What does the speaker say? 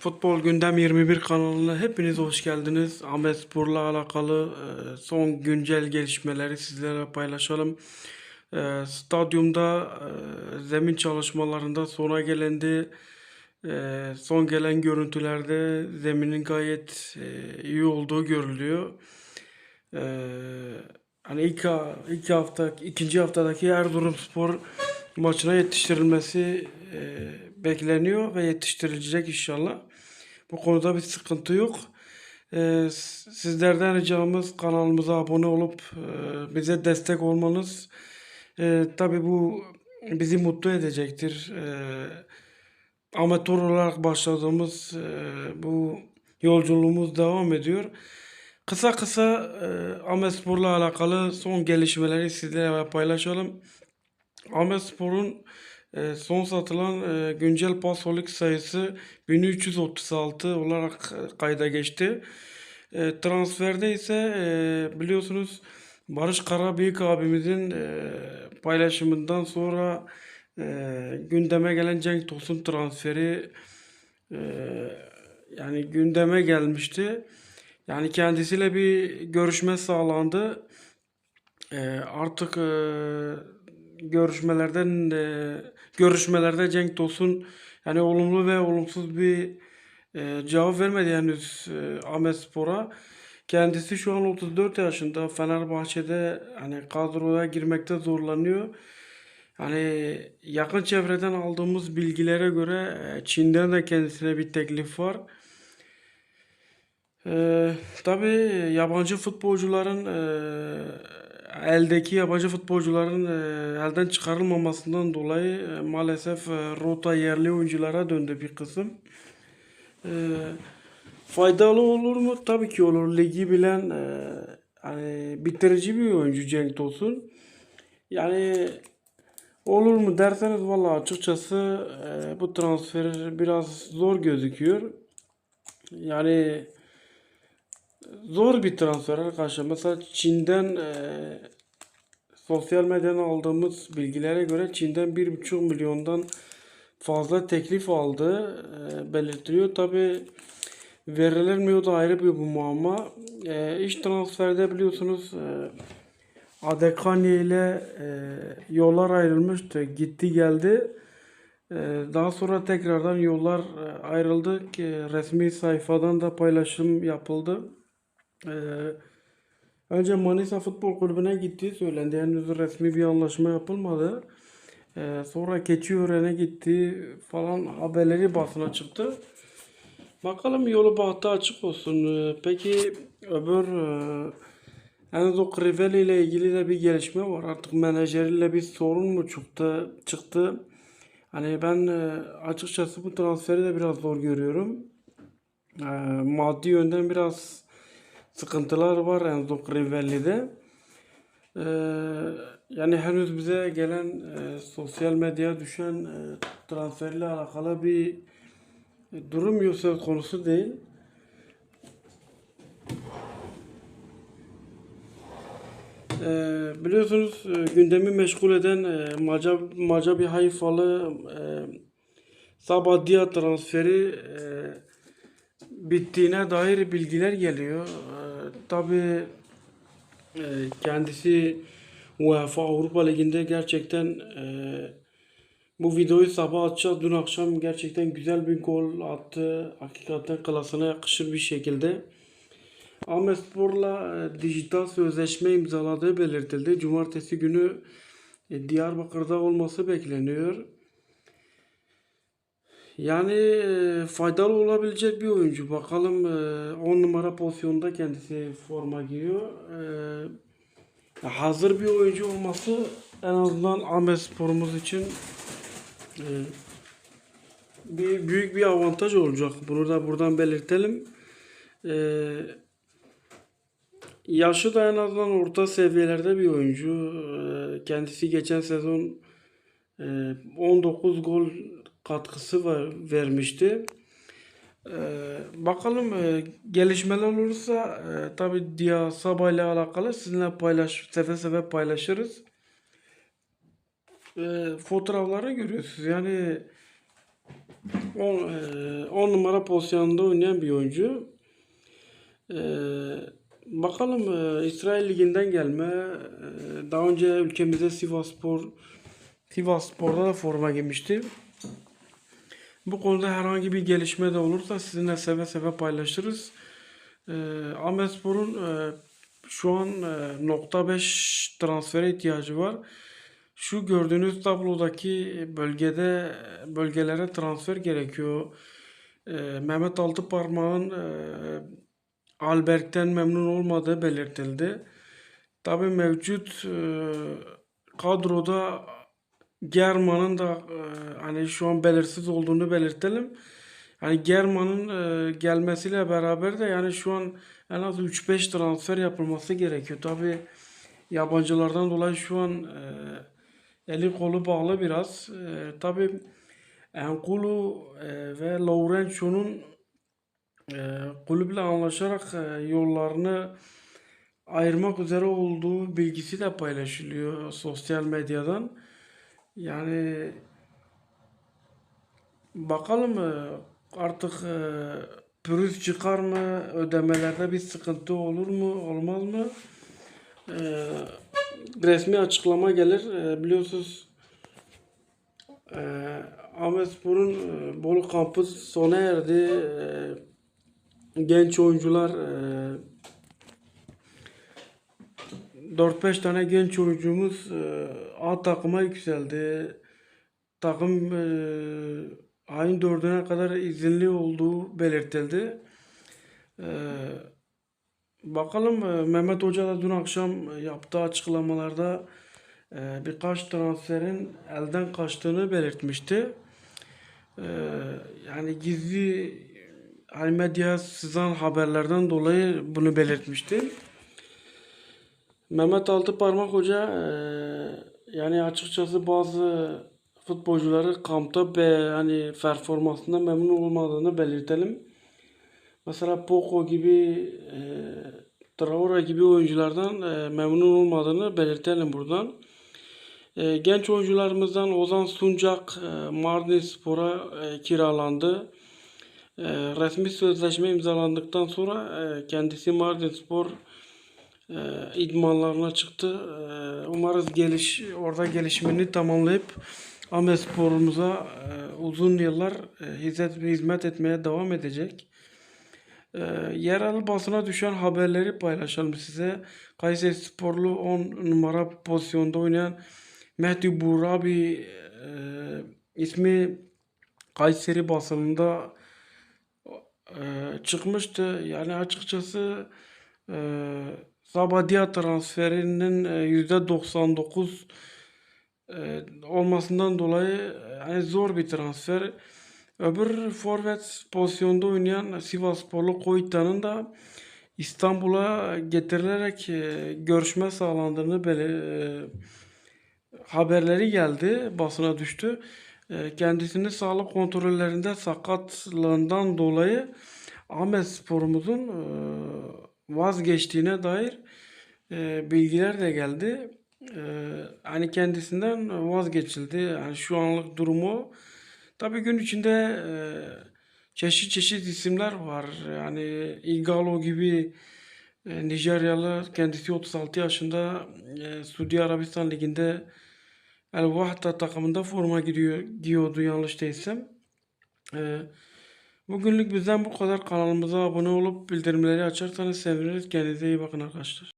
Futbol Gündem 21 kanalına hepiniz hoş geldiniz. Ahmet Spor'la alakalı e, son güncel gelişmeleri sizlerle paylaşalım. E, Stadyumda e, zemin çalışmalarında sona gelendi. Son gelen görüntülerde zeminin gayet iyi olduğu görülüyor. Hani ilk, ilk hafta, ikinci haftadaki Erzurumspor maçına yetiştirilmesi bekleniyor ve yetiştirilecek inşallah. Bu konuda bir sıkıntı yok. E, s- sizlerden ricamız kanalımıza abone olup e, bize destek olmanız. E, tabii bu bizi mutlu edecektir. E, amatör olarak başladığımız e, bu yolculuğumuz devam ediyor. Kısa kısa e, alakalı son gelişmeleri sizlerle paylaşalım. Ahmetspor'un e, son satılan e, güncel pasolik sayısı 1336 olarak e, kayda geçti. E, transferde ise biliyorsunuz Barış Karabıyık abimizin paylaşımından sonra gündeme gelen Cenk Tosun transferi yani gündeme gelmişti. Yani kendisiyle bir görüşme sağlandı. Artık görüşmelerden e, görüşmelerde Cenk Tosun yani olumlu ve olumsuz bir e, cevap vermedi henüz e, Ahmetspor'a. Kendisi şu an 34 yaşında Fenerbahçe'de hani kadroya girmekte zorlanıyor. Hani yakın çevreden aldığımız bilgilere göre e, Çin'den de kendisine bir teklif var. Ee, tabii yabancı futbolcuların e, eldeki yabancı futbolcuların e, elden çıkarılmamasından dolayı e, maalesef e, rota yerli oyunculara döndü bir kısım. Faydalı olur mu? Tabii ki olur. Ligi bilen e, hani bitirici bir oyuncu Cenk Tosun. Yani olur mu derseniz vallahi açıkçası bu transfer biraz zor gözüküyor. Yani Zor bir transfer arkadaşlar. Mesela Çin'den e, sosyal medyadan aldığımız bilgilere göre Çin'den 1,5 milyondan fazla teklif aldı e, belirtiliyor. Tabi verilir mi da ayrı bir bu muamma. E, iş transferde biliyorsunuz e, Adekanye ile e, yollar ayrılmıştı. Gitti geldi. E, daha sonra tekrardan yollar e, ayrıldı ki resmi sayfadan da paylaşım yapıldı. Ee, önce Manisa Futbol Kulübü'ne gittiği söylendi. Henüz resmi bir anlaşma yapılmadı. Ee, sonra Keçiören'e gitti falan haberleri basına çıktı. Bakalım yolu bahtı açık olsun. Ee, peki öbür e, Enzo Crivelli ile ilgili de bir gelişme var. Artık menajeriyle bir sorun mu çıktı? çıktı. Hani ben e, açıkçası bu transferi de biraz zor görüyorum. Ee, maddi yönden biraz sıkıntılar var Enzo Crivelli'de. Ee, yani henüz bize gelen e, sosyal medyaya düşen e, transferle alakalı bir e, durum yok konusu değil. Ee, biliyorsunuz e, gündemi meşgul eden e, Maca, Macabi Hayfalı e, Sabadia transferi e, bittiğine dair bilgiler geliyor. Tabii e, kendisi UEFA Avrupa Ligi'nde gerçekten e, bu videoyu sabah atacağız. Dün akşam gerçekten güzel bir gol attı. Hakikaten klasına yakışır bir şekilde. Ahmetspor'la e, dijital sözleşme imzaladığı belirtildi. Cumartesi günü Diyarbakır'da olması bekleniyor. Yani faydalı olabilecek bir oyuncu. Bakalım 10 numara pozisyonda kendisi forma giyiyor. E, hazır bir oyuncu olması en azından Ahmet sporumuz için bir büyük bir avantaj olacak. Bunu da buradan belirtelim. E, yaşı da en azından orta seviyelerde bir oyuncu. Kendisi geçen sezon e, 19 gol katkısı var, vermişti. E, bakalım e, gelişmeler olursa e, tabi Dia Sabah ile alakalı sizinle paylaş, seve seve paylaşırız. E, fotoğrafları görüyorsunuz. Yani on, e, 10 numara pozisyonunda oynayan bir oyuncu. Ee, bakalım e, İsrail Ligi'nden gelme. Ee, daha önce ülkemizde Sivasspor Sivasspor'da da forma giymişti. Bu konuda herhangi bir gelişme de olursa sizinle seve seve paylaşırız. Ee, Ahmetspor'un e, şu an e, nokta 5 transfere ihtiyacı var. Şu gördüğünüz tablodaki bölgede bölgelere transfer gerekiyor. Ee, Mehmet Altıparmak'ın e, Alberg'den memnun olmadığı belirtildi. Tabii mevcut e, kadroda German'ın da e, hani şu an belirsiz olduğunu belirtelim. Hani German'ın e, gelmesiyle beraber de yani şu an en az 3-5 transfer yapılması gerekiyor. Tabii yabancılardan dolayı şu an e, eli kolu bağlı biraz. E, tabii Enkulu e, ve Laurenço'nun e, kulüple anlaşarak e, yollarını ayırmak üzere olduğu bilgisi de paylaşılıyor sosyal medyadan. Yani bakalım e, artık e, pürüz çıkar mı? Ödemelerde bir sıkıntı olur mu? Olmaz mı? E, resmi açıklama gelir. E, biliyorsunuz e, Ahmetspor'un e, Bolu kampı sona erdi. E, genç oyuncular e, 4-5 tane genç oyuncumuz e, A takıma yükseldi. Takım e, ayın 4'üne kadar izinli olduğu belirtildi. E, bakalım e, Mehmet Hoca da dün akşam yaptığı açıklamalarda e, birkaç transferin elden kaçtığını belirtmişti. E, yani gizli hani medya sızan haberlerden dolayı bunu belirtmişti. Mehmet Altıparmak Hoca eee, yani açıkçası bazı futbolcuları kampta be hani performansından memnun olmadığını belirtelim. Mesela Poco gibi eee Traore gibi oyunculardan eee, memnun olmadığını belirtelim buradan. Eee, genç oyuncularımızdan Ozan Suncak eee Mardin Spor'a eee, kiralandı. Eee, resmi sözleşme imzalandıktan sonra eee, kendisi Mardin Spor e, idmanlarına çıktı. E, umarız geliş orada gelişimini tamamlayıp Ahmetspor'umuza e, uzun yıllar e, hizmet hizmet etmeye devam edecek. E, yerel basına düşen haberleri paylaşalım size. Kayseri Sporlu 10 numara pozisyonda oynayan Mehdi Burabi e, ismi Kayseri basınında e, çıkmıştı. Yani açıkçası e, Sabadia transferinin e, %99 e, olmasından dolayı e, yani zor bir transfer. Öbür forvet pozisyonda oynayan Sivassporlu Koyta'nın da İstanbul'a getirilerek e, görüşme sağlandığını böyle e, haberleri geldi, basına düştü. E, kendisini sağlık kontrollerinde sakatlığından dolayı Ahmet Spor'umuzun e, vazgeçtiğine dair e, bilgiler de geldi. E, hani kendisinden vazgeçildi. Yani şu anlık durumu. Tabii gün içinde e, çeşit çeşit isimler var. Yani Igalo gibi e, Nijeryalı kendisi 36 yaşında e, Suudi Arabistan Ligi'nde El Vahda takımında forma giyiyor, giyiyordu yanlış değilsem. E, bugünlük bizden bu kadar. Kanalımıza abone olup bildirimleri açarsanız seviniriz. Kendinize iyi bakın arkadaşlar.